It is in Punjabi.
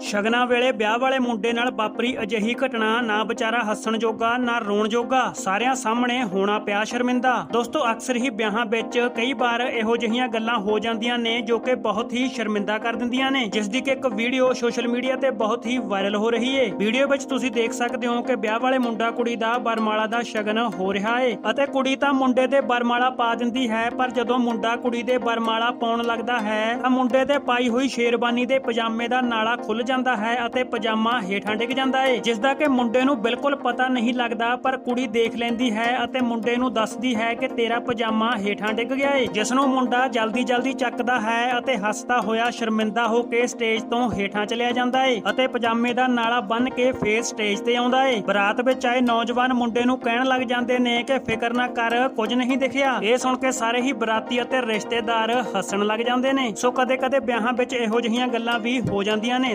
ਸ਼ਗਨਾਂ ਵੇਲੇ ਵਿਆਹ ਵਾਲੇ ਮੁੰਡੇ ਨਾਲ ਵਾਪਰੀ ਅਜਿਹੀ ਘਟਨਾ, ਨਾ ਵਿਚਾਰਾ ਹੱਸਣ ਜੋਗਾ, ਨਾ ਰੋਣ ਜੋਗਾ, ਸਾਰਿਆਂ ਸਾਹਮਣੇ ਹੋਣਾ ਪਿਆ ਸ਼ਰਮਿੰਦਾ। ਦੋਸਤੋ, ਅਕਸਰ ਹੀ ਵਿਆਹਾਂ ਵਿੱਚ ਕਈ ਵਾਰ ਇਹੋ ਜਿਹੀਆਂ ਗੱਲਾਂ ਹੋ ਜਾਂਦੀਆਂ ਨੇ ਜੋ ਕਿ ਬਹੁਤ ਹੀ ਸ਼ਰਮਿੰਦਾ ਕਰ ਦਿੰਦੀਆਂ ਨੇ, ਜਿਸ ਦੀ ਕਿ ਇੱਕ ਵੀਡੀਓ ਸੋਸ਼ਲ ਮੀਡੀਆ ਤੇ ਬਹੁਤ ਹੀ ਵਾਇਰਲ ਹੋ ਰਹੀ ਏ। ਵੀਡੀਓ ਵਿੱਚ ਤੁਸੀਂ ਦੇਖ ਸਕਦੇ ਹੋ ਕਿ ਵਿਆਹ ਵਾਲੇ ਮੁੰਡਾ ਕੁੜੀ ਦਾ ਬਰਮਾਲਾ ਦਾ ਸ਼ਗਨ ਹੋ ਰਿਹਾ ਏ ਅਤੇ ਕੁੜੀ ਤਾਂ ਮੁੰਡੇ ਦੇ ਬਰਮਾਲਾ ਪਾ ਦਿੰਦੀ ਹੈ, ਪਰ ਜਦੋਂ ਮੁੰਡਾ ਕੁੜੀ ਦੇ ਬਰਮਾਲਾ ਪਾਉਣ ਲੱਗਦਾ ਹੈ, ਤਾਂ ਮੁੰਡੇ ਦੇ ਪਾਈ ਹੋਈ ਸ਼ੇਰਵਾਨੀ ਦੇ ਪਜਾਮੇ ਦਾ ਨਾਲਾ ਖੁੱਲ ਜਾਂਦਾ ਹੈ ਅਤੇ ਪਜਾਮਾ ਹੇਠਾਂ ਡਿੱਗ ਜਾਂਦਾ ਹੈ ਜਿਸ ਦਾ ਕਿ ਮੁੰਡੇ ਨੂੰ ਬਿਲਕੁਲ ਪਤਾ ਨਹੀਂ ਲੱਗਦਾ, ਪਰ ਕੁੜੀ ਦੇਖ ਲੈਂਦੀ ਹੈ ਅਤੇ ਮੁੰਡੇ ਨੂੰ ਦੱਸਦੀ ਹੈ ਕਿ ਤੇਰਾ ਪਜਾਮਾ ਹੇਠਾਂ ਡਿੱਗ ਗਿਆ ਹੈ ਜਿਸ ਨੂੰ ਮੁੰਡਾ ਜਲਦੀ ਜਲਦੀ ਚੱਕਦਾ ਹੈ ਅਤੇ ਹੱਸਦਾ ਹੋਇਆ ਸ਼ਰਮਿੰਦਾ ਹੋ ਕੇ ਸਟੇਜ ਤੋਂ ਹੇਠਾਂ ਚਲਿਆ ਜਾਂਦਾ ਹੈ ਅਤੇ ਪਜਾਮੇ ਦਾ ਨਾਲਾ ਬੰਨ ਕੇ ਫੇਰ ਸਟੇਜ ਤੇ ਆਉਂਦਾ ਹੈ ਬਰਾਤ ਵਿੱਚ ਆਏ ਨੌਜਵਾਨ ਮੁੰਡੇ ਨੂੰ ਕਹਿਣ ਲੱਗ ਜਾਂਦੇ ਨੇ ਕਿ ਫਿਕਰ ਨਾ ਕਰ, ਕੁਝ ਨਹੀਂ ਦਿਖਿਆ। ਇਹ ਸੁਣ ਕੇ ਸਾਰੇ ਹੀ ਬਰਾਤੀ ਅਤੇ ਰਿਸ਼ਤੇਦਾਰ ਹੱਸਣ ਲੱਗ ਜਾਂਦੇ ਨੇ। ਸੋ ਕਦੇ-ਕਦੇ ਵਿਆਹਾਂ ਵਿੱਚ ਇਹੋ ਜਿਹੀਆਂ ਗੱਲਾਂ ਵੀ ਹੋ ਜਾਂਦੀਆਂ ਨੇ।